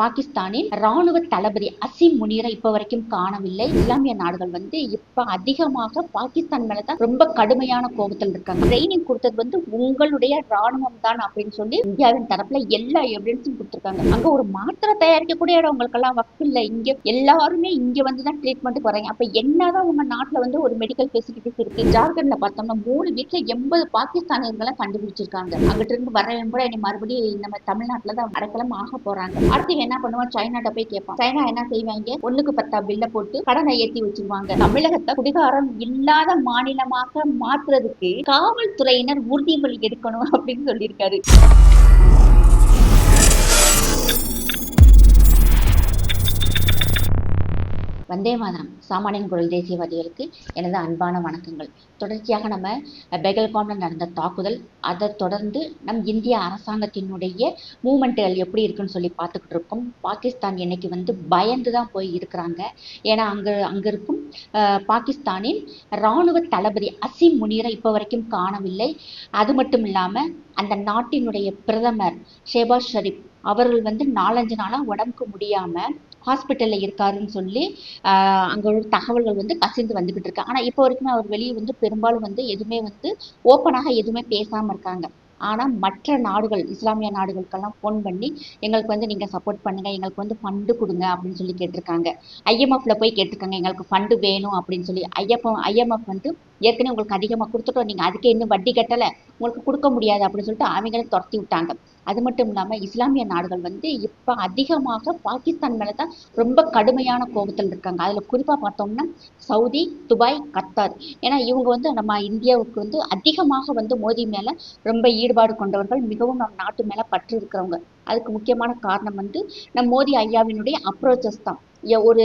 பாகிஸ்தானின் ராணுவ தளபதி அசிம் முனீரை இப்ப வரைக்கும் காணவில்லை. இஸ்லாமிய நாடுகள் வந்து இப்ப அதிகமாக பாகிஸ்தான் மேலதான் ரொம்ப கடுமையான கோபத்தில் இருக்காங்க. ட்ரைனிங் கொடுத்தது வந்து உங்களுடைய ராணுவம் தான் அப்படின்னு சொல்லி இந்தியாவின் தரப்புல எல்லா எவிடன்ஸும் கொடுத்திருக்காங்க. அங்க ஒரு மாத்திரை தயாரிக்க கூட இடம் உங்களுக்கெல்லாம் வக்கு இல்ல. இங்க எல்லாருமே இங்க வந்துதான் ட்ரீட்மெண்ட்டுக்கு வராங்க அப்ப என்னதான் உங்க நாட்டுல வந்து ஒரு மெடிக்கல் ஃபெசிலிட்டிஸ் இருக்கு. ஜார்க்கண்ட்ல பார்த்தோம்னா மூணு வீட்டுல எண்பது பாகிஸ்தானியர்களை கண்டுபிடிச்சிருக்காங்க. அங்கிட்ட இருந்து வரவன் கூட இனி மறுபடியும் நம்ம தமிழ்நாட்டுல தான் அடைக்கலம் ஆக போறாங்க. அடுத்து என்ன பண்ணுவான் சைனாட்ட போய் கேட்பான் சைனா என்ன செய்வாங்க? ஒண்ணுக்கு பத்தா பில்ல போட்டு கடனை ஏத்தி வச்சிருவாங்க. தமிழகத்தை குடிகாரம் இல்லாத மாநிலமாக மாத்துறதுக்கு காவல்துறையினர் உறுதிமொழி எடுக்கணும் அப்படின்னு சொல்லியிருக்காரு. வந்தே மாதரம். சாமானியன் குரல் தேசியவாதிகளுக்கு எனது அன்பான வணக்கங்கள். தொடர்ச்சியாக நம்ம பெகல்காம்ல நடந்த தாக்குதல் அதை தொடர்ந்து நம் இந்திய அரசாங்கத்தினுடைய மூமெண்ட்டுகள் எப்படி இருக்குன்னு சொல்லி பார்த்துக்கிட்டு இருக்கோம் பாகிஸ்தான் இன்னைக்கு வந்து பயந்து தான் போய் இருக்கிறாங்க. ஏன்னா அங்கே அங்கே இருக்கும் பாகிஸ்தானின் இராணுவ தளபதி அசிம் முனீரை இப்போ வரைக்கும் காணவில்லை. அது மட்டும் இல்லாமல் அந்த நாட்டினுடைய பிரதமர் ஷேபாஸ் ஷரீப் அவர்கள் வந்து நாலஞ்சு நாளாக உடம்புக்கு முடியாமல் ஹாஸ்பிட்டலில் இருக்காருன்னு சொல்லி அங்கே உள்ள தகவல்கள் வந்து கசிந்து வந்துக்கிட்டு இருக்கு. ஆனால் இப்போ வரைக்குமே அவர் வெளியே வந்து பெரும்பாலும் வந்து எதுவுமே வந்து ஓப்பனாக எதுவுமே பேசாமல் இருக்காங்க. ஆனால் மற்ற நாடுகள் இஸ்லாமிய நாடுகளுக்கெல்லாம் ஃபோன் பண்ணி எங்களுக்கு வந்து நீங்கள் சப்போர்ட் பண்ணுங்கள் எங்களுக்கு வந்து ஃபண்டு கொடுங்க அப்படின்னு சொல்லி கேட்டிருக்காங்க. ஐஎம்எஃப்ல போய் கேட்டிருக்காங்க எங்களுக்கு ஃபண்டு வேணும் அப்படின்னு சொல்லி. ஐஎஃப் ஐஎம்எஃப் வந்து ஏற்கனவே உங்களுக்கு அதிகமாக கொடுத்துட்டோம். நீங்கள் அதுக்கே இன்னும் வட்டி கட்டலை. உங்களுக்கு கொடுக்க முடியாது அப்படின்னு சொல்லிட்டு அவங்களும் துரத்தி விட்டாங்க. அது மட்டும் இல்லாமல் இஸ்லாமிய நாடுகள் வந்து இப்போ அதிகமாக பாகிஸ்தான் மேலே தான் ரொம்ப கடுமையான கோபத்தில் இருக்காங்க. அதில் குறிப்பாக பார்த்தோம்னா சவுதி துபாய் கத்தார். ஏன்னா இவங்க வந்து நம்ம இந்தியாவுக்கு வந்து அதிகமாக வந்து மோதி மேல ரொம்ப ஈடுபாடு கொண்டவர்கள். மிகவும் நம் நாட்டு மேலே பற்று இருக்கிறவங்க. அதுக்கு முக்கியமான காரணம் வந்து நம் மோடி ஐயாவினுடைய அப்ரோச்சஸ் தான். ஒரு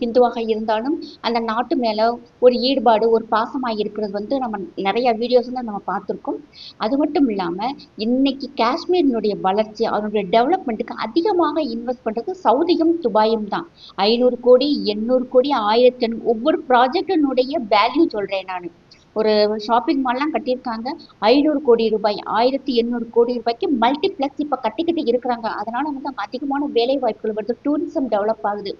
ஹிந்துவாக இருந்தாலும் அந்த நாட்டு மேலே ஒரு ஈடுபாடு ஒரு பாசமாக இருக்கிறது வந்து நம்ம நிறைய வீடியோஸ்ல நம்ம பார்த்துருக்கோம். அது மட்டும் இல்லாமல் இன்னைக்கு காஷ்மீரினுடைய வளர்ச்சி அதனுடைய டெவலப்மெண்ட்டுக்கு அதிகமாக இன்வெஸ்ட் பண்ணுறது சவுதியும் துபாயும் தான். ஐநூறு கோடி எண்ணூறு கோடி ஆயிரத்தி ஒவ்வொரு ப்ராஜெக்டினுடைய வேல்யூ சொல்கிறேன் நான். ஒரு ஷாப்பிங் மால்லாம் கட்டியிருக்காங்க. ஐநூறு கோடி ரூபாய் ஆயிரத்தி எண்ணூறு கோடி ரூபாய்க்கு மல்டிப்ளெக்ஸ் இப்போ கட்டிக்கிட்டு இருக்கிறாங்க. அதனால வந்து அங்கே அதிகமான வேலை வாய்ப்புகள் வருது. டூரிசம் டெவலப் ஆகுது.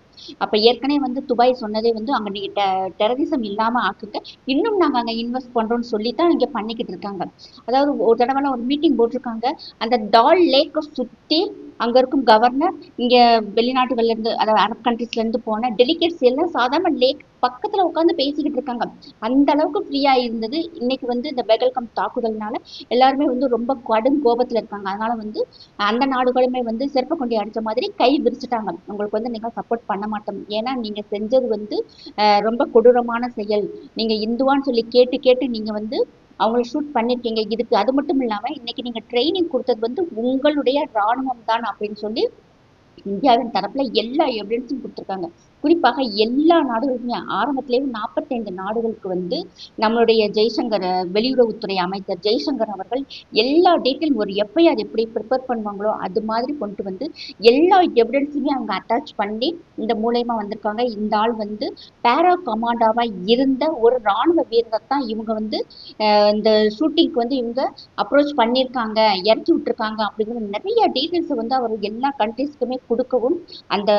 அப்போ ஏற்கனவே வந்து துபாய் சொன்னதே வந்து அங்கே நீங்கள் டெரரிசம் இல்லாமல் ஆக்குங்க. இன்னும் நாங்கள் அங்கே இன்வெஸ்ட் பண்ணுறோம்னு சொல்லி தான் இங்கே பண்ணிக்கிட்டு இருக்காங்க. அதாவது ஒரு தடவைலாம் ஒரு மீட்டிங் போட்டிருக்காங்க. அந்த டால் லேக்கை சுற்றி அங்கே இருக்கும் கவர்னர் இங்கே வெளிநாட்டுகள்ல இருந்து அதாவது அரப் கண்ட்ரீஸ்ல இருந்து போன டெலிகேட்ஸ் எல்லாம் சாதாரண லேக் பக்கத்துல உட்காந்து பேசிக்கிட்டு இருக்காங்க. அந்த அளவுக்கு ஃப்ரீயா இருந்தது. இன்னைக்கு வந்து இந்த பெகல்கம் தாக்குதல்னால எல்லாருமே வந்து ரொம்ப கடும் கோபத்துல இருக்காங்க. அதனால வந்து அந்த நாடுகளுமே வந்து செருப்ப கொண்டி அடிச்ச மாதிரி கை விரிச்சிட்டாங்க. உங்களுக்கு வந்து நீங்க சப்போர்ட் பண்ண மாட்டோம். ஏன்னா நீங்க செஞ்சது வந்து ரொம்ப கொடூரமான செயல். நீங்க இந்துவான்னு சொல்லி கேட்டு கேட்டு நீங்க வந்து அவங்கள ஷூட் பண்ணிருக்கீங்க. இதுக்கு அது மட்டும் இல்லாம இன்னைக்கு நீங்க ட்ரைனிங் கொடுத்தது வந்து உங்களுடைய ராணுவம் தான் அப்படின்னு சொல்லி இந்தியாவின் தரப்புல எல்லா எவிடன்ஸும் கொடுத்துருக்காங்க. குறிப்பாக எல்லா நாடுகளுக்குமே ஆரம்பத்திலேயே நாற்பத்தைந்து நாடுகளுக்கு வந்து நம்மளுடைய ஜெய்சங்கர் வெளியுறவுத்துறை அமைச்சர் ஜெய்சங்கர் அவர்கள் எல்லா டீட்டெயில் ஒரு எஃப்ஐஆர் எப்படி ப்ரிப்பேர் பண்ணுவாங்களோ அது மாதிரி கொண்டு வந்து எல்லா எவிடன்ஸுமே அவங்க அட்டாச் பண்ணி இந்த மூலயமா வந்திருக்காங்க. இந்த ஆள் வந்து பேரா கமாண்டாவா இருந்த ஒரு ராணுவ வீரரை தான் இவங்க வந்து இந்த ஷூட்டிங்க்கு வந்து இவங்க அப்ரோச் பண்ணியிருக்காங்க இறக்கி விட்டுருக்காங்க அப்படிங்கிற நிறைய டீட்டெயில்ஸை வந்து அவர் எல்லா கண்ட்ரீஸ்க்குமே கொடுக்கவும் அந்த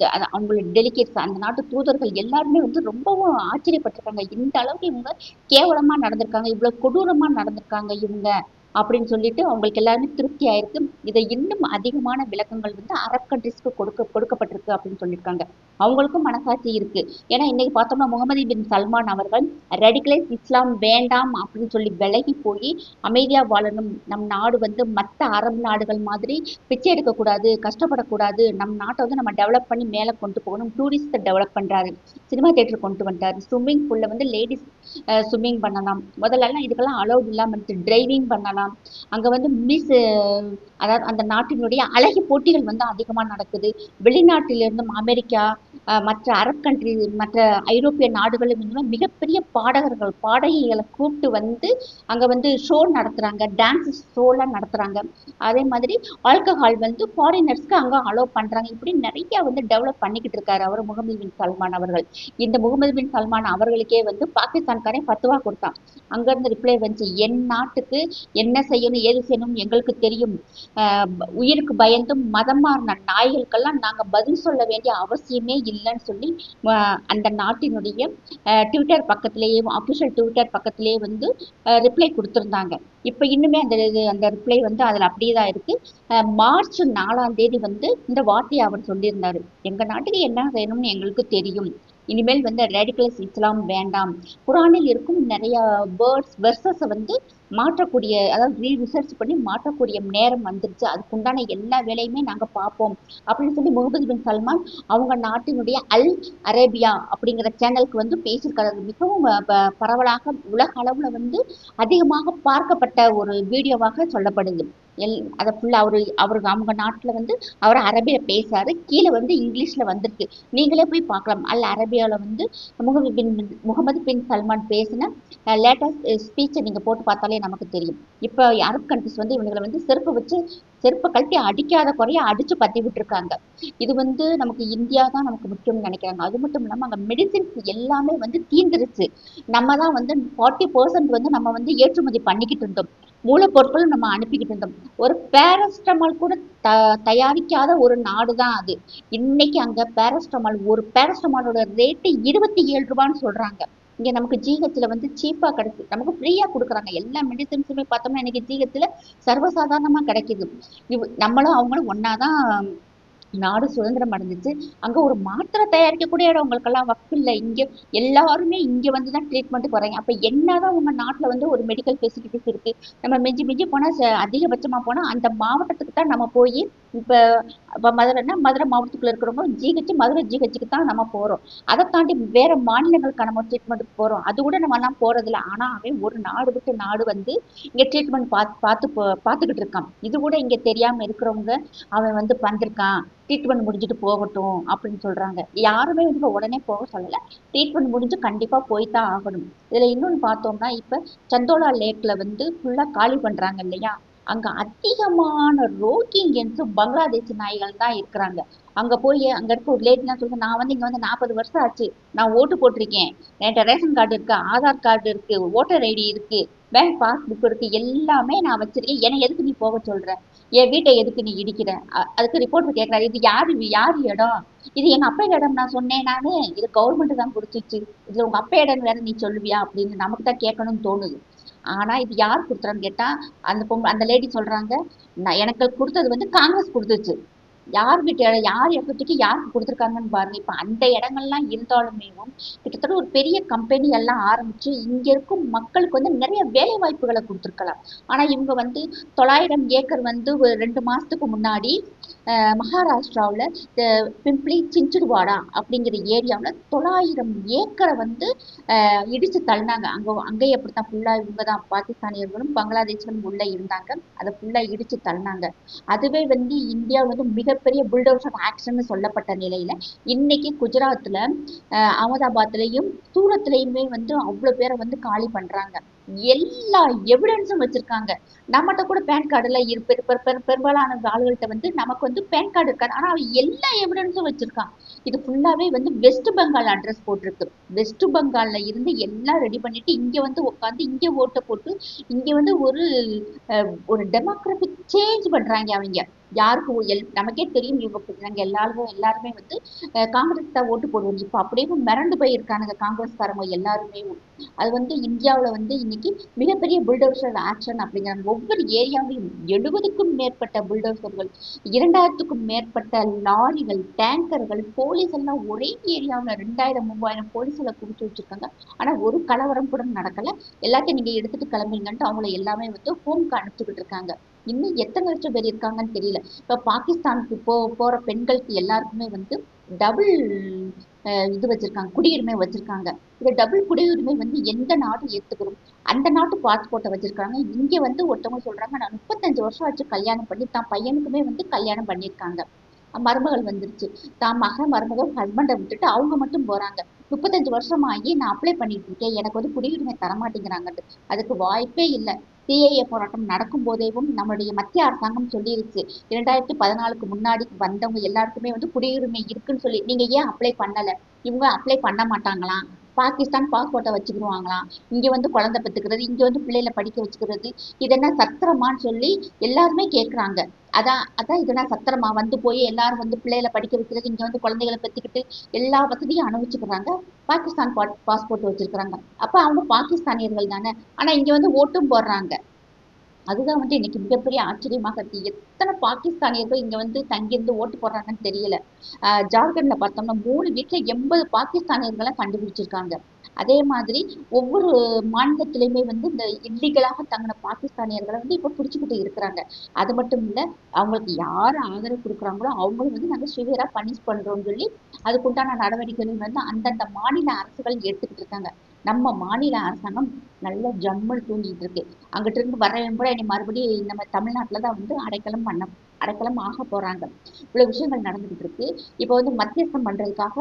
த- அது டெலிகேட்ஸ் அந்த நாட்டு தூதர்கள் எல்லாருமே வந்து ரொம்பவும் ஆச்சரியப்பட்டிருக்காங்க. இந்த அளவுக்கு இவங்க கேவலமா நடந்திருக்காங்க. இவ்வளவு கொடூரமா நடந்திருக்காங்க இவங்க. அப்படின்னு சொல்லிட்டு அவங்களுக்கு எல்லாருமே திருப்தி ஆயிருக்கு. இதை இன்னும் அதிகமான விளக்கங்கள் வந்து அரப் கண்ட்ரிஸ்க்கு கொடுக்க கொடுக்கப்பட்டிருக்கு அப்படின்னு சொல்லியிருக்காங்க. அவங்களுக்கும் மனசாட்சி இருக்கு. ஏன்னா இன்னைக்கு பார்த்தோம்னா முகமது பின் சல்மான் அவர்கள் ரெடிகலைஸ் இஸ்லாம் வேண்டாம் அப்படின்னு சொல்லி விலகி போய் அமைதியா வாழணும். நம் நாடு வந்து மற்ற அரபு நாடுகள் மாதிரி பிச்சை எடுக்கக்கூடாது கஷ்டப்படக்கூடாது. நம் நாட்டை வந்து நம்ம டெவலப் பண்ணி மேலே கொண்டு போகணும். டூரிஸ்ட்டை டெவலப் பண்றாரு. சினிமா தேட்டர் கொண்டு வந்துட்டாரு. ஸ்விம்மிங் பூல்ல வந்து லேடிஸ் ஸ்விம்மிங் பண்ணலாம். முதல்ல எல்லாம் இதுக்கெல்லாம் அலௌட் இல்லாம இருந்துச்சு. டிரைவிங் பண்ணலாம். அங்க வந்து மிஸ் அதாவது அந்த நாட்டினுடைய அழகி போட்டிகள் வந்து அதிகமாக நடக்குது. வெளிநாட்டிலிருந்தும் அமெரிக்கா மற்ற அரப் கண்ட்ரி மற்ற ஐரோப்பிய நாடுகளும் மிகப்பெரிய பாடகர்கள் பாடகிகளை கூப்பிட்டு வந்து அங்கே வந்து ஷோ நடத்துகிறாங்க டான்ஸ் ஷோலாம் நடத்துகிறாங்க அதே மாதிரி ஆல்கஹால் வந்து ஃபாரினர்ஸ்க்கு அங்கே அலோவ் பண்ணுறாங்க இப்படி நிறைய வந்து டெவலப் பண்ணிக்கிட்டு இருக்காரு அவர் முகமது பின் சல்மான் அவர்கள். இந்த முகமது பின் சல்மான் அவர்களுக்கே வந்து பாகிஸ்தான்காரன் பத்துவா கொடுத்தான். அங்கேருந்து ரிப்ளை வந்துச்சு. என் நாட்டுக்கு என் என்ன செய்யணும் ஏது செய்யணும் எங்களுக்கு தெரியும். உயிருக்கு பயந்தும் மதம் மாறின நாய்களுக்கெல்லாம் நாங்க பதில் சொல்ல வேண்டிய அவசியமே இல்லைன்னு சொல்லி அந்த நாட்டினுடைய ட்விட்டர் பக்கத்திலேயே அஃபிஷியல் ட்விட்டர் பக்கத்திலேயே வந்து ரிப்ளை கொடுத்துருந்தாங்க. இப்போ இன்னுமே அந்த இது அந்த ரிப்ளை வந்து அதில் அப்படியே தான் இருக்கு. மார்ச் நாலாம் தேதி வந்து இந்த வார்த்தையை அவர் சொல்லியிருந்தாரு. எங்க நாட்டுக்கு என்ன செய்யணும்னு எங்களுக்கு தெரியும். இனிமேல் வந்து ரேடிகல்ஸ் இஸ்லாம் வேண்டாம். குரானில் இருக்கும் நிறைய வேர்ட்ஸ் வெர்சஸை வந்து மாற்றக்கூடிய அதாவது ரீ ரிசர்ச் பண்ணி மாற்றக்கூடிய நேரம் வந்துருச்சு. அதுக்குண்டான எல்லா வேலையுமே நாங்கள் பார்ப்போம். அப்படின்னு சொல்லி முகமது பின் சல்மான் அவங்க நாட்டினுடைய அல் அரேபியா அப்படிங்கிற சேனலுக்கு வந்து பேசியிருக்காரு. மிகவும் ப- பரவலாக உலக அளவில் வந்து அதிகமாக பார்க்கப்பட்ட ஒரு வீடியோவாக சொல்லப்படுது. எல் அதை ஃபுல்லாக அவர் அவருக்கு அவங்க நாட்டில் வந்து அவர் அரபியில் பேசுறாரு. கீழே வந்து இங்கிலீஷில் வந்திருக்கு. நீங்களே போய் பார்க்கலாம். அல் அரேபியாவில் வந்து முகமது பின் முகமது பின் சல்மான் பேசின லேட்டஸ்ட் ஸ்பீச்சை நீங்கள் போட்டு பார்த்தாலே நமக்கு தெரியும். இப்போ அரபு கண்ட்ரிஸ் வந்து இவங்களை வந்து செருப்பு வச்சு செருப்பை கழட்டி அடிக்காத குறைய அடிச்சு பத்தி விட்டுருக்காங்க. இது வந்து நமக்கு இந்தியா தான் நமக்கு முக்கியம்னு நினைக்கிறாங்க. அது மட்டும் இல்லாமல் அங்கே மெடிசின்ஸ் எல்லாமே வந்து தீந்துருச்சு. நம்ம தான் வந்து ஃபார்ட்டி பர்சன்ட் வந்து நம்ம வந்து ஏற்றுமதி பண்ணிக்கிட்டு இருந்தோம். மூலப்பொருட்களும் நம்ம அனுப்பிக்கிட்டு இருந்தோம். ஒரு பேரஸ்டமால் கூட த தயாரிக்காத ஒரு நாடு தான் அது. இன்னைக்கு அங்க பேரஸ்டமால் ஒரு பேரஸ்டமாலோட ரேட்டு இருபத்தி ஏழு ரூபான்னு சொல்றாங்க. இங்க நமக்கு ஜிஹெச்ல வந்து சீப்பா கிடைக்குது. நமக்கு ஃப்ரீயா கொடுக்குறாங்க. எல்லா மெடிசன்ஸுமே பார்த்தோம்னா இன்னைக்கு ஜிஹெச்ல சர்வசாதாரணமா கிடைக்குது. நம்மளும் அவங்களும் ஒன்னாதான் நாடு சுதந்திரம் அடைஞ்சிச்சு. அங்க ஒரு மாத்திரை தயாரிக்கக்கூடிய இடவங்களுக்கெல்லாம் வக்கு இல்லை. இங்க எல்லாருமே இங்க வந்து தான் ட்ரீட்மெண்ட்டுக்கு வராங்க அப்ப என்னதான் உங்க நாட்டுல வந்து ஒரு மெடிக்கல் ஃபெசிலிட்டிஸ் இருக்கு. நம்ம மிஞ்சி மிஞ்சி போனா ச- அதிகபட்சமா போனா அந்த மாவட்டத்துக்கு தான் நம்ம போய் இப்போ இப்போ மதுரைன்னா மதுரை மாவட்டத்துக்குள்ள இருக்கிறவங்க ஜிஹெச் மதுரை ஜிஹெச்சுக்கு தான் நம்ம போகிறோம் அதை தாண்டி வேறு மாநிலங்களுக்கு நம்ம ட்ரீட்மெண்ட்டுக்கு போகிறோம் அது கூட நம்ம எல்லாம் ஆனால் அவன் ஒரு நாடு விட்டு நாடு வந்து இங்கே ட்ரீட்மெண்ட் பார்த்து பார்த்து பார்த்துக்கிட்டு இருக்கான். இது கூட இங்கே தெரியாமல் இருக்கிறவங்க அவன் வந்து வந்திருக்கான். ட்ரீட்மெண்ட் முடிஞ்சுட்டு போகட்டும் அப்படின்னு சொல்கிறாங்க யாருமே வந்து உடனே போக சொல்லலை. ட்ரீட்மெண்ட் முடிஞ்சு கண்டிப்பாக போய் தான் ஆகணும். இதில் இன்னொன்று பார்த்தோம்னா இப்போ சந்தோலா லேக்கில் வந்து ஃபுல்லாக காலி பண்ணுறாங்க இல்லையா? அங்க அதிகமான ரோஹிங்கியன்ஸும் பங்களாதேஷ் நாய்கள் தான் இருக்கிறாங்க. அங்க போய் அங்க இருக்க ஒரு லேடிலாம் சொல்லுங்க நான் வந்து இங்க வந்து நாற்பது வருஷம் ஆச்சு. நான் ஓட்டு போட்டிருக்கேன். என்கிட்ட ரேஷன் கார்டு இருக்கு ஆதார் கார்டு இருக்கு ஓட்டர் ஐடி இருக்கு பேங்க் பாஸ்புக் இருக்கு எல்லாமே நான் வச்சிருக்கேன். என்னை எதுக்கு நீ போக சொல்ற? என் வீட்டை எதுக்கு நீ இடிக்கிற? அதுக்கு ரிப்போர்ட் கேட்கறாரு இது யாரு யார் இடம்? இது எங்க அப்பா இடம் நான் சொன்னேன் நானு. இது கவர்மெண்ட் தான் கொடுத்துச்சு. இதில் உங்க அப்பா இடம் வேற நீ சொல்லுவியா? அப்படின்னு நமக்கு தான் கேட்கணும்னு தோணுது. ஆனா இது யார் கொடுத்துறான்னு கேட்டா அந்த பொம்பளை அந்த லேடி சொல்றாங்க நான் எனக்கு கொடுத்தது வந்து காங்கிரஸ் கொடுத்துச்சு. யார் வீட்டு யார் எஃபர்ட்டுக்கு யாருக்கு கொடுத்துருக்காங்கன்னு பாருங்க. இப்ப அந்த இடங்கள்லாம் இருந்தாலுமே கிட்டத்தட்ட ஒரு பெரிய கம்பெனி எல்லாம் ஆரம்பிச்சு இங்க இருக்கும் மக்களுக்கு வந்து நிறைய வேலை வாய்ப்புகளை கொடுத்துருக்கலாம். ஆனா இவங்க வந்து தொள்ளாயிரம் ஏக்கர் வந்து ஒரு ரெண்டு மாசத்துக்கு முன்னாடி அஹ், மகாராஷ்டிராவுல அஹ், பிம்பிளி சிஞ்சுடுவாடா அப்படிங்கிற ஏரியாவுல தொள்ளாயிரம் ஏக்கரை வந்து இடித்து இடிச்சு தள்ளினாங்க. அங்க அங்கேயே அப்படித்தான் ஃபுல்லாக இவங்க தான் பாகிஸ்தானியர்களும் பங்களாதேஷ்களும் உள்ள இருந்தாங்க. அதை ஃபுல்லாக இடிச்சு தள்ளினாங்க. அதுவே வந்து இந்தியா வந்து மிகப்பெரிய புல்டோசர் ஆக்ஷன் சொல்லப்பட்ட நிலையில இன்னைக்கு குஜராத்தில் அஹ், அகமதாபாத்லயும் வந்து அவ்வளவு பேரை வந்து காலி பண்றாங்க. எல்லா எவிடன்ஸும் வச்சிருக்காங்க. நம்மகிட்ட கூட பேன் கார்டுல இரு பெரு- பெரு- பெரும்பாலான ஆளுகள்கிட்ட வந்து நமக்கு வந்து பேன் கார்டு இருக்காது. ஆனா அவன் எல்லா எவிடன்ஸும் வச்சிருக்கான் இது ஃபுல்லாவே வந்து வெஸ்ட் பெங்கால் அட்ரஸ் போட்டிருக்கு. வெஸ்ட் பெங்கால்ல இருந்து எல்லாம் ரெடி பண்ணிட்டு இங்க வந்து உட்காந்து இங்க ஓட்டை போட்டு இங்க வந்து ஒரு அஹ், ஒரு டெமோக்ராபிக் சேஞ்ச் பண்றாங்க அவங்க. யாருக்கு எல் நமக்கே தெரியும் இவங்க நாங்கள் எல்லாரும் எல்லாருமே வந்து காங்கிரஸ் தான் ஓட்டு போடுவோம் இப்போ அப்படியே மிரண்டு போயிருக்கானுங்க காங்கிரஸ்காரங்க எல்லாருமே. அது வந்து இந்தியாவில் வந்து இன்னைக்கு மிகப்பெரிய புல்டோசர் ஆக்ஷன் அப்படிங்கிறாங்க ஒவ்வொரு ஏரியாவிலும் எழுபதுக்கும் மேற்பட்ட புல்டோசர்கள் இரண்டாயிரத்துக்கும் மேற்பட்ட லாரிகள் டேங்கர்கள் போலீஸ் எல்லாம் ஒரே ஏரியாவில் ரெண்டாயிரம் மூவாயிரம் போலீஸ்களை குவிச்சு வச்சிருக்காங்க. ஆனால் ஒரு கலவரம் கூட நடக்கல. எல்லாத்தையும் நீங்கள் எடுத்துகிட்டு கிளம்புங்கன்ட்டு அவங்கள எல்லாமே வந்து ஹோம்க்கு அனுப்பிச்சுக்கிட்டு இருக்காங்க. இன்னும் எத்தனை லட்சம் பேர் இருக்காங்கன்னு தெரியல. இப்போ பாகிஸ்தானுக்கு போ போற பெண்களுக்கு எல்லாருக்குமே வந்து டபுள் இது வச்சிருக்காங்க குடியுரிமை வச்சிருக்காங்க. இந்த டபுள் குடியுரிமை வந்து எந்த நாடு ஏத்துக்கிறோம் அந்த நாட்டு பாஸ்போர்ட்டை வச்சிருக்காங்க. இங்கே வந்து ஒருத்தவங்க சொல்றாங்க நான் முப்பத்தஞ்சு வருஷம் ஆச்சு கல்யாணம் பண்ணி தான் பையனுக்குமே வந்து கல்யாணம் பண்ணியிருக்காங்க. மருமகள் வந்துருச்சு. தான் மகன் மருமகள் ஹஸ்பண்டை விட்டுட்டு அவங்க மட்டும் போறாங்க. முப்பத்தஞ்சு வருஷம் ஆகி நான் அப்ளை பண்ணிட்டு இருக்கேன். எனக்கு வந்து குடியுரிமை தரமாட்டேங்கிறாங்கட்டு அதுக்கு வாய்ப்பே இல்லை. சிஏஏ போராட்டம் நடக்கும் போதேவும் நம்மளுடைய மத்திய அரசாங்கம் சொல்லிருச்சு இரண்டாயிரத்தி பதினாலுக்கு முன்னாடி வந்தவங்க எல்லாருக்குமே வந்து குடியுரிமை இருக்குன்னு சொல்லி நீங்க ஏன் அப்ளை பண்ணல? இவங்க அப்ளை பண்ண மாட்டாங்களாம் பாகிஸ்தான் பாஸ்போர்ட்டை வச்சுக்கிடுவாங்களாம் இங்க வந்து குழந்தை பெற்றுக்கிறது இங்க வந்து பிள்ளைகளை படிக்க வச்சுக்கிறது இதென்ன சத்திரமான்னு சொல்லி எல்லாருமே கேட்குறாங்க அதான் அதான் இதெல்லாம் சத்திரமா வந்து போய் எல்லாரும் வந்து பிள்ளைகளை படிக்க வைக்கிறது இங்க வந்து குழந்தைகளை பெற்றுக்கிட்டு எல்லா வசதியும் அனுபவிச்சுக்கிறாங்க. பாகிஸ்தான் பா பாஸ்போர்ட் வச்சிருக்கிறாங்க. அப்ப அவங்க பாகிஸ்தானியர்கள் தானே? ஆனா இங்க வந்து ஓட்டும் போடுறாங்க. அதுதான் வந்து இன்னைக்கு மிகப்பெரிய ஆச்சரியமாக இருக்கு. எத்தனை பாகிஸ்தானியர்கள் இங்க வந்து தங்கியிருந்து ஓட்டு போடுறாங்கன்னு தெரியல. ஆஹ் ஜார்க்கண்ட்ல பார்த்தோம்னா மூணு வீட்டுல எண்பது பாகிஸ்தானியர்களை கண்டுபிடிச்சிருக்காங்க. அதே மாதிரி ஒவ்வொரு மாநிலத்திலையுமே வந்து இந்த இல்லீகலாக தங்கின பாகிஸ்தானியர்களை வந்து இப்போ பிடிச்சிக்கிட்டு இருக்கிறாங்க. அது மட்டும் இல்ல அவங்களுக்கு யார் ஆதரவு கொடுக்குறாங்களோ அவங்களும் வந்து நாங்க சிவியராக பனிஷ் பண்றோம்னு சொல்லி அதுக்குண்டான நடவடிக்கைகள் வந்து அந்தந்த மாநில அரசுகள் எடுத்துக்கிட்டு இருக்காங்க. நம்ம மாநில அரசாங்கம் நல்ல ஜம்முன்னு தூங்கிட்டு இருக்கு அங்கிட்ட இருந்து வரவன் கூட இனி மறுபடியும் நம்ம தமிழ்நாட்டில் தான் வந்து அடைக்கலம் பண்ண அடைக்கலம் ஆக போறாங்க. இவ்வளவு விஷயங்கள் நடந்துகிட்டு இருக்கு இப்போ வந்து மத்தியஸ்தம் பண்றதுக்காக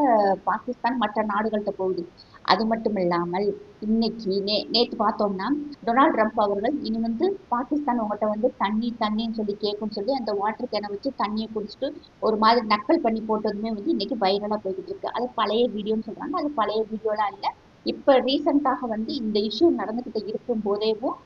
பாகிஸ்தான் மற்ற நாடுகள்கிட்ட போகுது. அது மட்டும் இல்லாமல் இன்னைக்கு நே நேற்று பார்த்தோம்னா டொனால்ட் ட்ரம்ப் அவர்கள் இனி வந்து பாகிஸ்தான் உங்கள்கிட்ட வந்து தண்ணி தண்ணின்னு சொல்லி கேட்கும்னு சொல்லி அந்த வாட்டர் கேனை வச்சு தண்ணியை குடிச்சிட்டு ஒரு மாதிரி நக்கல் பண்ணி போட்டதுமே வந்து இன்னைக்கு வைரலாக போய்கிட்டு இருக்கு அது பழைய வீடியோன்னு சொல்றாங்க. அது பழைய வீடியோலாம் இல்லை. இப்ப ரீசெண்டாக வந்து இந்த இஷ்யூ நடந்துகிட்டு இருக்கும் போதேவும்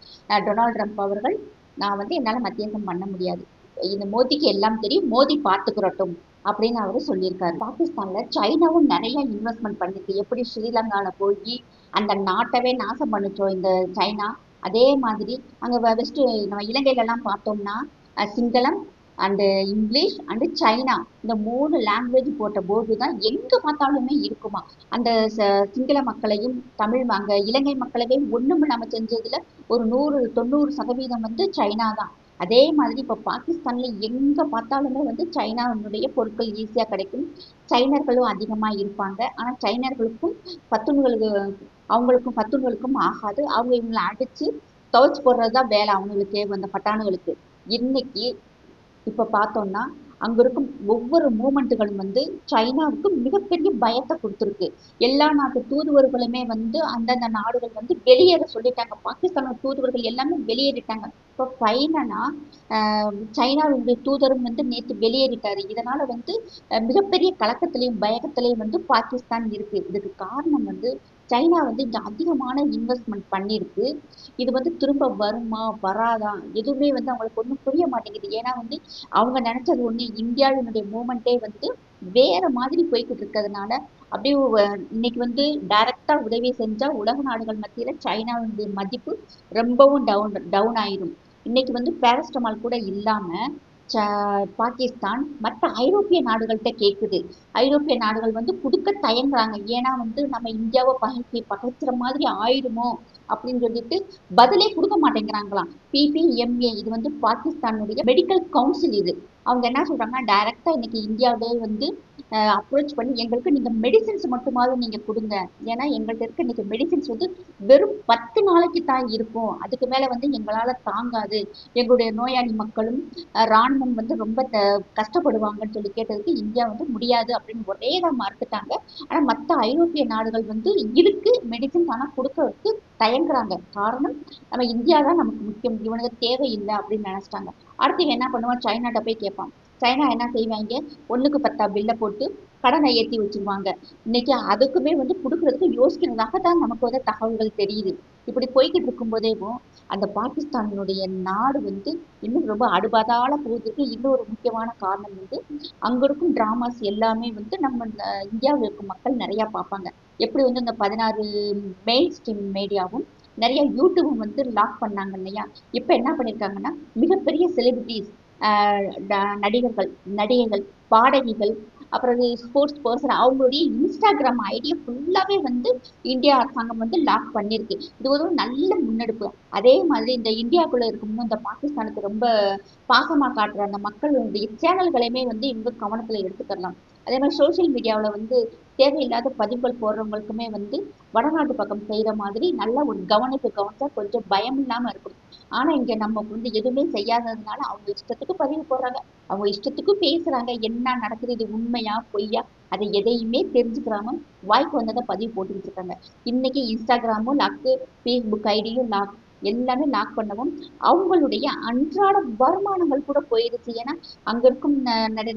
டொனால்ட் ட்ரம்ப் அவர்கள் நான் வந்து என்னால மத்தியஸ்தம் பண்ண முடியாது. இந்த மோதிக்கு எல்லாம் தெரியும் மோதி பார்த்துக்கிறட்டும் அப்படின்னு அவரு சொல்லியிருக்காரு. பாகிஸ்தான்ல சைனாவும் நிறைய இன்வெஸ்ட்மெண்ட் பண்ணிருக்கு. எப்படி ஸ்ரீலங்கால போய் அந்த நாட்டவே நாசம் பண்ணுச்சோம் இந்த சைனா? அதே மாதிரி அங்க வெஸ்ட் நம்ம இலங்கையில எல்லாம் பார்த்தோம்னா அஹ் Sinhalam and English and China இந்த மூணு லாங்குவேஜ் போட்ட போர்டு தான் எங்க பார்த்தாலுமே இருக்குமா? அந்த ச- சிங்கள மக்களையும் தமிழ் அங்க இலங்கை மக்களையும் ஒன்றுமே நம்ம செஞ்சதுல ஒரு நூறு தொண்ணூறு சதவீதம் வந்து சைனா தான் அதே மாதிரி இப்ப பாகிஸ்தானில் எங்க பார்த்தாலுமே வந்து சைனாவினுடைய பொருட்கள் ஈஸியாக கிடைக்கும். சைனர்களும் அதிகமா இருப்பாங்க. ஆனா சைனர்களுக்கும் பத்துன்களுக்கு அவங்களுக்கும் பத்துன்களுக்கும் ஆகாது. அவங்க இவங்களை அடிச்சு துவைச்சு போடுறதுதான் வேலை அவங்களுக்கே அந்த பட்டாணுகளுக்கு. இன்னைக்கு இப்போ பார்த்தோம்னா அங்க இருக்கும் ஒவ்வொரு மூமெண்ட்டுகளும் வந்து சைனாவுக்கு மிகப்பெரிய பயத்தை கொடுத்துருக்கு. எல்லா நாட்டு தூதுவர்களுமே வந்து அந்தந்த நாடுகள் வந்து வெளியேற சொல்லிட்டாங்க. பாகிஸ்தானோட தூதுவர்கள் எல்லாமே வெளியேறிட்டாங்க. இப்போ ஃபைனலா சைனாவுடைய தூதரும் வந்து நேற்று வெளியேறிட்டாரு. இதனால வந்து மிகப்பெரிய கலக்கத்திலையும் பயக்கத்திலையும் வந்து பாகிஸ்தான் இருக்கு. இதுக்கு காரணம் வந்து சைனா வந்து இங்க அதிகமான இன்வெஸ்ட்மெண்ட் பண்ணிருக்கு. இது வந்து திரும்ப வருமா வராதா? எதுவுமே வந்து அவங்களுக்கு ஒன்றும் புரிய மாட்டேங்குது. ஏன்னா வந்து அவங்க நினைச்சது ஒண்ணு இந்தியாவினுடைய மூமெண்ட்டே வந்து வேற மாதிரி போய்கிட்டு இருக்கிறதுனால அப்படியே இன்னைக்கு வந்து டைரக்டா உதவி செஞ்சா உலக நாடுகள் மத்தியில சைனாவுடைய மதிப்பு ரொம்பவும் டவுன் டவுன் ஆயிரும். இன்னைக்கு வந்து பேரஸ்டமால் கூட இல்லாம ச- பாகிஸ்தான் மற்ற ஐரோப்பிய நாடுகள்கிட்ட கேட்குது ஐரோப்பிய நாடுகள் வந்து கொடுக்க தயங்குறாங்க. ஏன்னா வந்து நம்ம இந்தியாவை பகைச்சி பகைச்சிற மாதிரி ஆயிடுமோ அப்படின்னு சொல்லிட்டு பதிலே கொடுக்க மாட்டேங்கிறாங்களாம். பிபிஎம்ஏ இது வந்து பாகிஸ்தானுடைய மெடிக்கல் கவுன்சில் இது. அவங்க என்ன சொல்றாங்கன்னா டைரக்டா இன்னைக்கு இந்தியாவே வந்து அப்ரோச் பண்ணி எங்களுக்கு நீங்க மெடிசின்ஸ் மட்டுமாவது நீங்க கொடுங்க. ஏன்னா எங்கள்கிட்ட இருக்க இன்னைக்கு மெடிசின்ஸ் வந்து வெறும் பத்து நாளைக்கு தான் இருக்கும். அதுக்கு மேல வந்து எங்களால தாங்காது. எங்களுடைய நோயாளி மக்களும் இராணுவம் ராணுவம் வந்து ரொம்ப த- கஷ்டப்படுவாங்கன்னு சொல்லி கேட்டதுக்கு இந்தியா வந்து முடியாது அப்படின்னு ஒரே தான் மறுத்துட்டாங்க. ஆனா மற்ற ஐரோப்பிய நாடுகள் வந்து இருக்கு மெடிசின்ஸ் ஆனா கொடுக்கறதுக்கு தயங்குறாங்க. காரணம் நம்ம இந்தியா தான் நமக்கு முக்கியம். இவனுக்கு தேவையில்லை அப்படின்னு நினைச்சிட்டாங்க. அடுத்து என்ன பண்ணுவான்? சைனாட்ட போய் கேட்பான். சைனா என்ன செய்வாங்க? ஒண்ணுக்கு பத்தா பில்ல போட்டு கடனை ஏத்தி வச்சிருவாங்க. இன்னைக்கு அதுக்குமே வந்து கொடுக்கறதுக்கு யோசிக்கிறதாக தான் நமக்கு வந்து தகவல்கள் தெரியுது. இப்படி போய்கிட்டு இருக்கும்போதேவும் அந்த பாகிஸ்தானுடைய நாடு வந்து இன்னும் ரொம்ப அடுபாதால போகுதுக்கு இன்னொரு முக்கியமான காரணம் வந்து அங்க இருக்கும் டிராமாஸ் எல்லாமே வந்து நம்ம இந்தியாவில் இருக்கும் மக்கள் நிறைய பார்ப்பாங்க. எப்படி வந்து இந்த பதினாறு மெயின் ஸ்ட்ரீம் மீடியாவும் நிறைய யூடியூபும் வந்து லாக் பண்ணாங்க இல்லையா? இப்ப என்ன பண்ணிருக்காங்கன்னா மிகப்பெரிய செலிபிரிட்டிஸ் நடிகர்கள் நடிகைகள் பாடகிகள் அப்புறம் ஸ்போர்ட்ஸ் பர்சன் அவங்களுடைய இன்ஸ்டாகிராம் ஐடியை ஃபுல்லாவே வந்து இந்தியா அரசாங்கம் வந்து லாக் பண்ணியிருக்கு இது ஒரு நல்ல முன்னெடுப்பு. அதே மாதிரி இந்த இந்தியாக்குள்ள இருக்கும் இந்த பாகிஸ்தானுக்கு ரொம்ப பாசமா காட்டுற அந்த மக்களுடைய சேனல்களையுமே வந்து இவங்க கவனத்துல எடுத்துக்கலாம் அதே மாதிரி சோசியல் மீடியாவுல வந்து தேவையில்லாத பதிவுகள் போடுறவங்களுக்குமே வந்து வடநாட்டு பக்கம் செய்யற மாதிரி நல்ல ஒரு கவனிப்பு கவனிச்சா கொஞ்சம் பயம் இல்லாமல் இருக்கும். ஆனா இங்க நம்ம வந்து எதுவுமே செய்யாததுனால அவங்க இஷ்டத்துக்கு பதிவு போடுறாங்க அவங்க இஷ்டத்துக்கு பேசுறாங்க. என்ன நடக்குது இது உண்மையா பொய்யா அதை எதையுமே தெரிஞ்சுக்கிறாம வாய்க்கு வந்ததை பதிவு போட்டுக்கிட்டு இருக்காங்க. இன்னைக்கு இன்ஸ்டாகிராமும் லாக்கு ஃபேஸ்புக் ஐடியும் லாக் எல்லாமே லாக் பண்ணவும் அவங்களுடைய அன்றாட வருமானங்கள் கூட போயிடுச்சு ஏன்னா அங்க இருக்கும்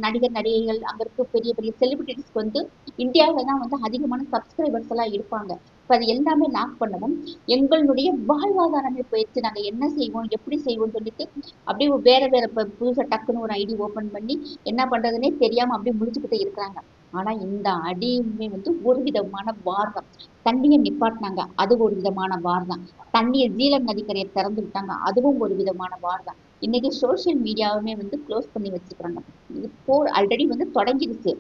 நடிகர் நடிகைகள் அங்க இருக்கும் பெரிய பெரிய செலிபிரிட்டிஸ்க்கு வந்து இந்தியாவில தான் வந்து அதிகமான சப்ஸ்கிரைபர்ஸ் எல்லாம் இருப்பாங்க. இப்போ அது எல்லாமே லாக் பண்ணவும் எங்களுடைய வாழ்வாதாரமே போயிடுச்சு. நாங்கள் என்ன செய்வோம் எப்படி செய்வோம்னு சொல்லிட்டு அப்படியே வேற வேற இப்போ புதுசாக டக்குன்னு ஒரு ஐடி ஓப்பன் பண்ணி என்ன பண்ணுறதுனே தெரியாமல் அப்படியே முடிச்சுக்கிட்டே இருக்கிறாங்க. ஆனால் இந்த அடியுமே வந்து ஒரு விதமான வார்தான் தண்ணியை நிப்பாட்டினாங்க. அது ஒரு விதமான வார் தான். தண்ணியை ஜீலம் நதிக்கரையை திறந்து விட்டாங்க. அதுவும் ஒரு விதமான வார் தான். இன்னைக்கு சோசியல் மீடியாவுமே வந்து க்ளோஸ் பண்ணி வச்சுக்கிறாங்க. இது போர் ஆல்ரெடி வந்து தொடங்கிடுச்சு.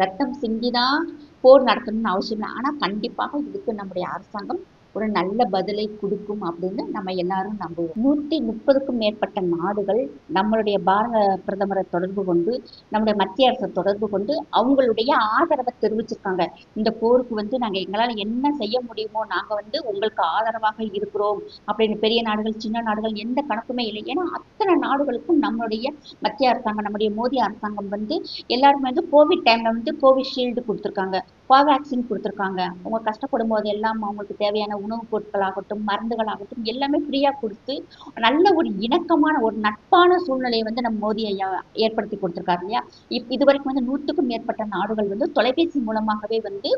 ரத்தம் சிந்திதான் போர் நடத்தணும்னு அவசியம் இல்லை. ஆனால் கண்டிப்பாக இதுக்கு நம்முடைய அரசாங்கம் ஒரு நல்ல பதிலை கொடுக்கும் அப்படின்னு நம்ம எல்லாரும் நம்புவோம். நூற்றி முப்பதுக்கும் மேற்பட்ட நாடுகள் நம்மளுடைய பாரத பிரதமரை தொடர்பு கொண்டு நம்முடைய மத்திய அரசை தொடர்பு கொண்டு அவங்களுடைய ஆதரவை தெரிவிச்சிருக்காங்க. இந்த போருக்கு வந்து நாங்கள் எங்களால் என்ன செய்ய முடியுமோ நாங்கள் வந்து உங்களுக்கு ஆதரவாக இருக்கிறோம் அப்படின்னு. பெரிய நாடுகள் சின்ன நாடுகள் எந்த கணக்குமே இல்லை. ஏன்னா அத்தனை நாடுகளுக்கும் நம்மளுடைய மத்திய அரசாங்கம் நம்முடைய மோடி அரசாங்கம் வந்து எல்லாருமே வந்து கோவிட் டைம்ல வந்து கோவிஷீல்டு கொடுத்துருக்காங்க. கோவேக்சின் கொடுத்துருக்காங்க. அவங்க கஷ்டப்படும் போது எல்லாம் அவங்களுக்கு தேவையான உணவுப் பொருட்களாகட்டும் மருந்துகளாகட்டும் எல்லாமே ஃப்ரீயாக கொடுத்து நல்ல ஒரு இணக்கமான ஒரு நட்பான சூழ்நிலையை வந்து நம்ம மோடி ஐயா ஏற்படுத்தி கொடுத்துருக்காரு இல்லையா? இப் இது வரைக்கும் வந்து நூற்றுக்கும் மேற்பட்ட நாடுகள் வந்து தொலைபேசி மூலமாகவே வந்து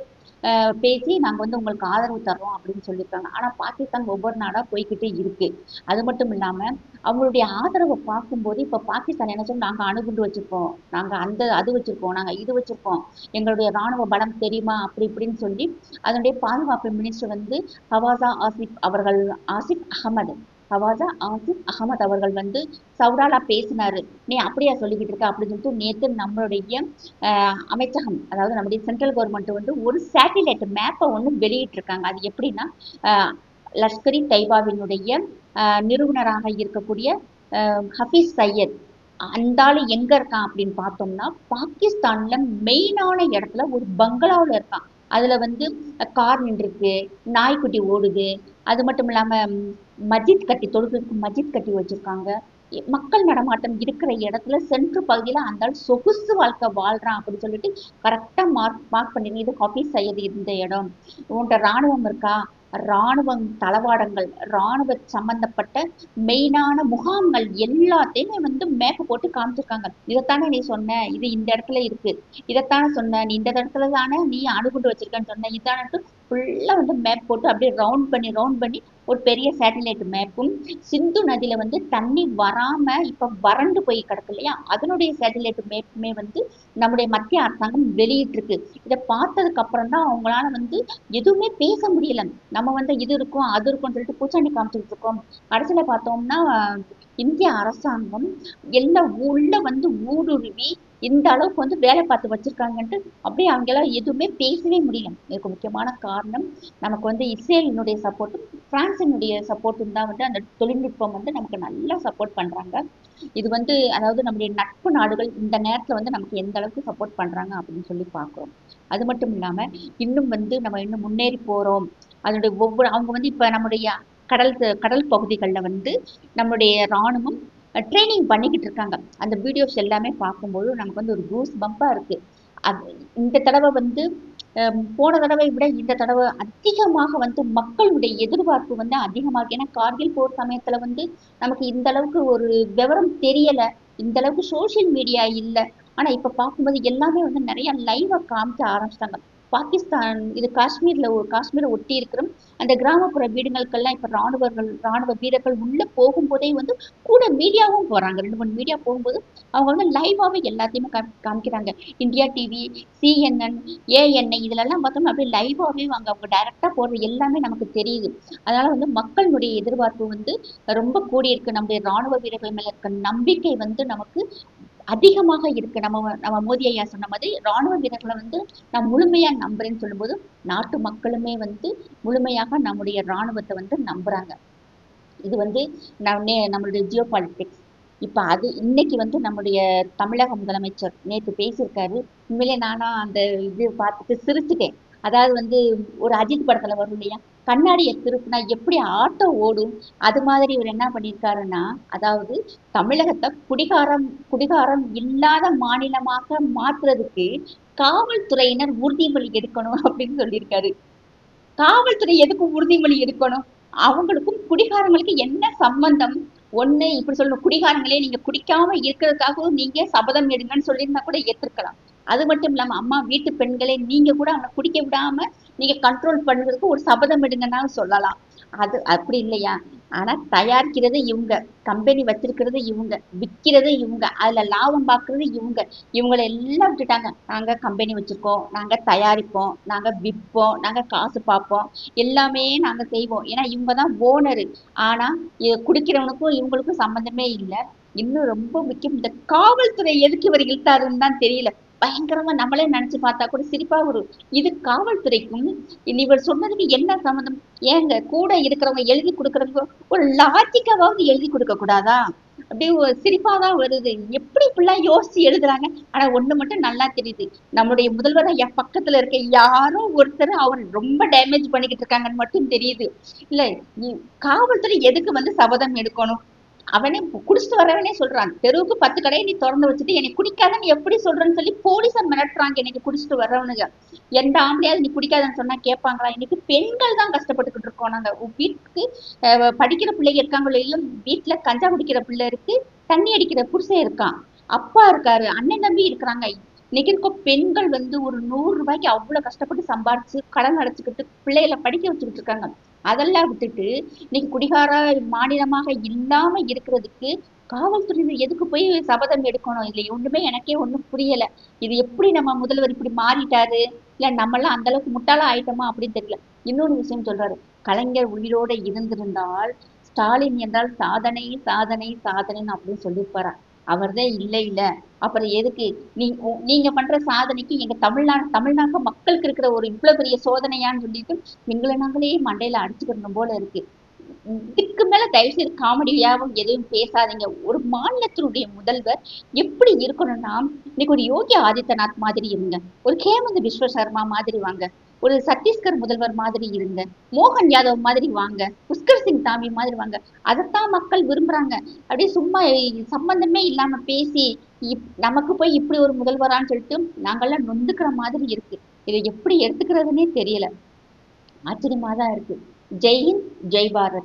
பேசி நாங்கள் வந்து உங்களுக்கு ஆதரவு தர்றோம் அப்படின்னு சொல்லியிருக்காங்க. ஆனால் பாகிஸ்தான் ஒவ்வொரு நாடாக போய்கிட்டே இருக்கு. அது மட்டும் இல்லாமல் அவங்களுடைய ஆதரவை பார்க்கும்போது இப்போ பாகிஸ்தான் என்ன சொல்லி நாங்கள் அணுகுண்டு வச்சிருக்கோம். நாங்கள் அந்த அது வச்சிருக்கோம். நாங்கள் இது வச்சிருக்கோம். எங்களுடைய ராணுவ பலம் தெரியுமா? அப்படி இப்படின்னு சொல்லி அதனுடைய பாதுகாப்பு மினிஸ்டர் வந்து ஹவாசா ஆசிப் அவர்கள் ஆசிப் அகமது ஹவாசா ஆசிப் அகமது அவர்கள் வந்து சவுடாலா பேசினாரு. நீ அப்படியா சொல்லிக்கிட்டு இருக்க? அப்படின்னு சொல்லிட்டு நேற்று நம்மளுடைய அமைச்சகம் அதாவது நம்முடைய சென்ட்ரல் கவர்மெண்ட் வந்து ஒரு சேட்டிலைட் மேப்பை ஒன்று வெளியிட்டிருக்காங்க. அது எப்படின்னா ஆஹ், லஷ்கரி தைபாவினுடைய நிறுவனராக இருக்கக்கூடிய ஆஹ், ஹஃபீஸ் சையத். அந்தாலும் எங்க இருக்கான் அப்படின்னு பார்த்தோம்னா பாகிஸ்தான்ல மெயினான இடத்துல ஒரு பங்களாவில் இருக்கான். அதுல வந்து கார் நின்றுருக்கு நாய்க்குட்டி ஓடுது. அது மட்டும் இல்லாம மஜித் கட்டி தொழுக்கு மஜித் கட்டி வச்சிருக்காங்க. மக்கள் நடமாட்டம் இருக்கிற இடத்துல சென்ட்ரு பகுதியில அந்த ஆள் சொகுசு வாழ்க்கை வாழ்றான் அப்படின்னு சொல்லிட்டு கரெக்டா மார்க் மார்க் பண்ணிருங்க இது ஹாஃபீஸ் சையது இந்த இடம். உன்கிட்ட ராணுவம் இருக்கா? ராணுவம் தளவாடங்கள் இராணுவ சம்பந்தப்பட்ட மெயினான முகாம்கள் எல்லாத்தையுமே வந்து மேப்பு போட்டு காமிச்சிருக்காங்க. இதைத்தானே நீ சொன்ன? இது இந்த இடத்துல இருக்கு. இதைத்தானே சொன்ன? நீ இந்த இடத்துல தானே நீ அணுகுண்டு வச்சிருக்கன்னு சொன்ன? இதானட்டு ஃபுல்லா வந்து மேப் போட்டு அப்படியே ரவுண்ட் பண்ணி ரவுண்ட் பண்ணி ஒரு பெரிய சேட்டலைட் மேப்பும் சிந்து நதியில வந்து தண்ணி வராம இப்ப வறண்டு போய் கிடக்கு இல்லையா? அதனுடைய சேட்டலைட் மேப்புமே வந்து நம்முடைய மத்திய அரசாங்கம் வெளியிட்டிருக்கு. இதை பார்த்ததுக்கு அப்புறம் தான் அவங்களால வந்து எதுவுமே பேச முடியல. நம்ம வந்து இது இருக்கும் அது இருக்கும்னு சொல்லிட்டு பூச்சாண்டி காமிச்சிட்டு இருக்கோம். கடைசியில பார்த்தோம்னா இந்திய அரசாங்கம் எல்லாம் உள்ள வந்து ஊடுருவி இந்த அளவுக்கு வந்து வேலை பார்த்து வச்சிருக்காங்கன்ட்டு அப்படியே அவங்களால எதுவுமே பேசவே முடியல. இதுக்கு முக்கியமான காரணம் நமக்கு வந்து இஸ்ரேலினுடைய சப்போர்ட்டும் பிரான்சினுடைய சப்போர்ட்டும் தான் வந்து அந்த தொழில்நுட்பம் வந்து நமக்கு நல்லா சப்போர்ட் பண்றாங்க. இது வந்து அதாவது நம்முடைய நட்பு நாடுகள் இந்த நேரத்துல வந்து நமக்கு எந்த அளவுக்கு சப்போர்ட் பண்றாங்க அப்படின்னு சொல்லி பாக்குறோம் அது மட்டும் இல்லாம இன்னும் வந்து நம்ம இன்னும் முன்னேறி போறோம். அதனுடைய ஒவ்வொரு அவங்க வந்து இப்ப நம்முடைய கடல் கடல் பகுதிகளில் வந்து நம்முடைய ராணுவம் ட்ரைனிங் பண்ணிக்கிட்டு இருக்காங்க. அந்த வீடியோஸ் எல்லாமே பார்க்கும்போது நமக்கு வந்து ஒரு கூஸ் பம்பாக இருக்குது அது இந்த தடவை வந்து போன தடவை விட இந்த தடவை அதிகமாக வந்து மக்களுடைய எதிர்பார்ப்பு வந்து அதிகமாக ஏன்னா கார்கில் போர் சமயத்தில் வந்து நமக்கு இந்த அளவுக்கு ஒரு விவரம் தெரியலை. இந்த அளவுக்கு சோஷியல் மீடியா இல்லை. ஆனால் இப்போ பார்க்கும்போது எல்லாமே வந்து நிறைய லைவாக காமிக்க ஆரம்பிச்சிட்டாங்க. பாகிஸ்தான் இது காஷ்மீர்ல ஒரு காஷ்மீரை ஒட்டி இருக்கிற அந்த கிராமப்புற வீடுகளுக்கெல்லாம் இப்ப ராணுவர்கள் ராணுவ வீரர்கள் உள்ள போகும்போதே வந்து கூட மீடியாவும் போறாங்க. ரெண்டு மூணு மீடியா போகும்போது அவங்க வந்து லைவாவே எல்லாத்தையுமே காமி- காமிக்கிறாங்க. இந்தியா டிவி சிஎன்என் ஏஎன்ஐ இதுலெல்லாம் பார்த்தோம்னா அப்படியே லைவாவே அவங்க அவங்க டைரக்டா போடுற எல்லாமே நமக்கு தெரியுது. அதனால வந்து மக்களுடைய எதிர்பார்ப்பு வந்து ரொம்ப கூடி இருக்கு நம்முடைய ராணுவ வீரர்கள் மேல இருக்க நம்பிக்கை வந்து நமக்கு அதிகமாக இருக்கு. நம்ம நம்ம மோதி ஐயா சொன்ன மாதிரி ராணுவ வீரர்களை வந்து நான் முழுமையா நம்புறேன்னு சொல்லும்போது நாட்டு மக்களுமே வந்து முழுமையாக நம்முடைய ராணுவத்தை வந்து நம்புறாங்க. இது வந்து நம்மளுடைய ஜியோ பாலிட்டிக்ஸ் இப்ப அது இன்னைக்கு வந்து நம்முடைய தமிழக முதலமைச்சர் நேற்று பேசியிருக்காரு. உண்மையிலே நானா அந்த இது பார்த்துட்டு சிரிச்சுட்டேன். அதாவது வந்து ஒரு அஜித் படத்துல வரும் இல்லையா? கண்ணாடியை திருப்பினா எப்படி ஆட்டோ ஓடும்? அது மாதிரி இவர் என்ன பண்ணியிருக்காருன்னா அதாவது தமிழகத்தை குடிகாரம் குடிகாரம் இல்லாத மாநிலமாக மாத்துறதுக்கு காவல்துறையினர் உறுதிமொழி எடுக்கணும் அப்படின்னு சொல்லியிருக்காரு. காவல்துறை எதுக்கு உறுதிமொழி எடுக்கணும்? அவங்களுக்கும் குடிகாரங்களுக்கு என்ன சம்பந்தம்? ஒண்ணு இப்படி சொல்லணும் குடிகாரங்களே நீங்க குடிக்காம இருக்கிறதுக்காகவும் நீங்க சபதம் எடுங்கன்னு சொல்லியிருந்தா கூட ஏத்துருக்கலாம் அது மட்டும் இல்லாம அம்மா வீட்டு பெண்களே நீங்க கூட அவனை குடிக்க விடாம நீங்க கண்ட்ரோல் பண்ணுறதுக்கு ஒரு சபதம் எடுங்கன்னாலும் சொல்லலாம். அது அப்படி இல்லையா? ஆனா தயாரிக்கிறது இவங்க கம்பெனி வச்சிருக்கிறது இவங்க விற்கிறது இவங்க அதுல லாபம் பார்க்குறது இவங்க. இவங்களை எல்லாம் விட்டுட்டாங்க. நாங்க கம்பெனி வச்சிருக்கோம் நாங்க தயாரிப்போம் நாங்க விற்போம் நாங்க காசு பார்ப்போம் எல்லாமே நாங்க செய்வோம். ஏன்னா இவங்க தான் ஓனரு ஆனா குடிக்கிறவனுக்கும் இவங்களுக்கும் சம்மந்தமே இல்லை. இன்னும் ரொம்ப முக்கியம் இந்த காவல்துறை எதுக்கு இவர் இழுத்தாருன்னு தான் தெரியல. பயங்கரமா நம்மளே நினைச்சு பார்த்தா கூட சிரிப்பா வரும். இது காவல்துறைக்கும் இவர் சொன்னதுக்கு என்ன சம்மந்தம்? ஏங்க கூட இருக்கிறவங்க எழுதி கொடுக்கறதுக்கு ஒரு லாஜிக்காவது எழுதி கொடுக்க கூடாதா? அப்படியே ஒரு சிரிப்பாதான் வருது. எப்படி இப்படிலாம் யோசிச்சு எழுதுறாங்க? ஆனா ஒண்ணு மட்டும் நல்லா தெரியுது. நம்மளுடைய முதல்வர் என் பக்கத்துல இருக்க யாரோ ஒருத்தர் அவர் ரொம்ப டேமேஜ் பண்ணிக்கிட்டு இருக்காங்கன்னு மட்டும் தெரியுது. இல்ல நீ காவல்துறை எதுக்கு வந்து சபதம் எடுக்கணும்? அவனே குடிச்சிட்டு வரவனே சொல்றான் தெருவுக்கு பத்து கடையை நீ திறந்து வச்சுட்டு என்னை குடிக்காதன்னு எப்படி சொல்றேன்னு சொல்லி போலீஸை மிரட்டுறாங்க இன்னைக்கு குடிச்சிட்டு வர்றவனுங்க. எந்த ஆம்பளையாவது நீ குடிக்காதன்னு சொன்னா கேட்பாங்களா? இன்னைக்கு பெண்கள் தான் கஷ்டப்பட்டுக்கிட்டு இருக்கோம் நாங்க. வீட்டுக்கு படிக்கிற பிள்ளைங்க இருக்காங்களோ இல்ல வீட்டுல கஞ்சா குடிக்கிற பிள்ளை இருக்கு தண்ணி அடிக்கிற புருஷன் இருக்கான். அப்பா இருக்காரு அண்ணன் தம்பி இருக்கிறாங்க. இன்னைக்கு இருக்க பெண்கள் வந்து ஒரு நூறு ரூபாய்க்கு அவ்வளவு கஷ்டப்பட்டு சம்பாரிச்சு கடன் அடைச்சுக்கிட்டு பிள்ளைகளை படிக்க வச்சுக்கிட்டு இருக்காங்க. அதெல்லாம் விட்டுட்டு இன்னைக்கு குடிகார மாநிலமாக இல்லாம இருக்கிறதுக்கு காவல்துறையினர் எதுக்கு போய் சபதம் எடுக்கணும்? இதுல ஒண்ணுமே எனக்கே ஒண்ணும் புரியல. இது எப்படி நம்ம முதல்வர் இப்படி மாறிட்டாரு? இல்ல நம்ம எல்லாம் அந்த அளவுக்கு முட்டாளா ஆயிட்டோமா அப்படின்னு தெரியல. இன்னொரு விஷயம் சொல்றாரு. கலைஞர் உயிரோட இருந்திருந்தால் ஸ்டாலின் என்றால் சாதனை சாதனை சாதனைன்னு அப்படின்னு சொல்லியிருப்பாரா? அவர்தான் இல்லை இல்ல. அப்புறம் எதுக்கு? நீ உ- நீங்க பண்ற சாதனைக்கு எங்க தமிழ்நாடு தமிழ்நாட்டு மக்களுக்கு இருக்கிற ஒரு இவ்வளவு பெரிய சோதனையான்னு சொல்லிட்டு எங்களை நாங்களே மண்டையில அடிச்சுக்கணும் போல இருக்கு. இதுக்கு மேல தயவு செய்து காமெடியாவும் எதுவும் பேசாதீங்க. ஒரு மாநிலத்தினுடைய முதல்வர் எப்படி இருக்கணும்னா இன்னைக்கு ஒரு யோகி ஆதித்யநாத் மாதிரி இருங்க. ஒரு ஹேமந்த் விஸ்வ சர்மா மாதிரி வாங்க. ஒரு சத்தீஸ்கர் முதல்வர் மாதிரி இருங்க மோகன் யாதவ் மாதிரி வாங்க புஷ்கர் சிங் தாமி மாதிரி வாங்க. அதைத்தான் மக்கள் விரும்புறாங்க. அப்படியே சும்மா சம்பந்தமே இல்லாம பேசி இப்- நமக்கு போய் இப்படி ஒரு முதல்வரான்னு சொல்லிட்டு நாங்கெல்லாம் நொந்துக்கிற மாதிரி இருக்கு. இதை எப்படி எடுத்துக்கிறதுனே தெரியல. ஆச்சரியமா தான் இருக்கு. ஜெய் ஜெய் பாரத்.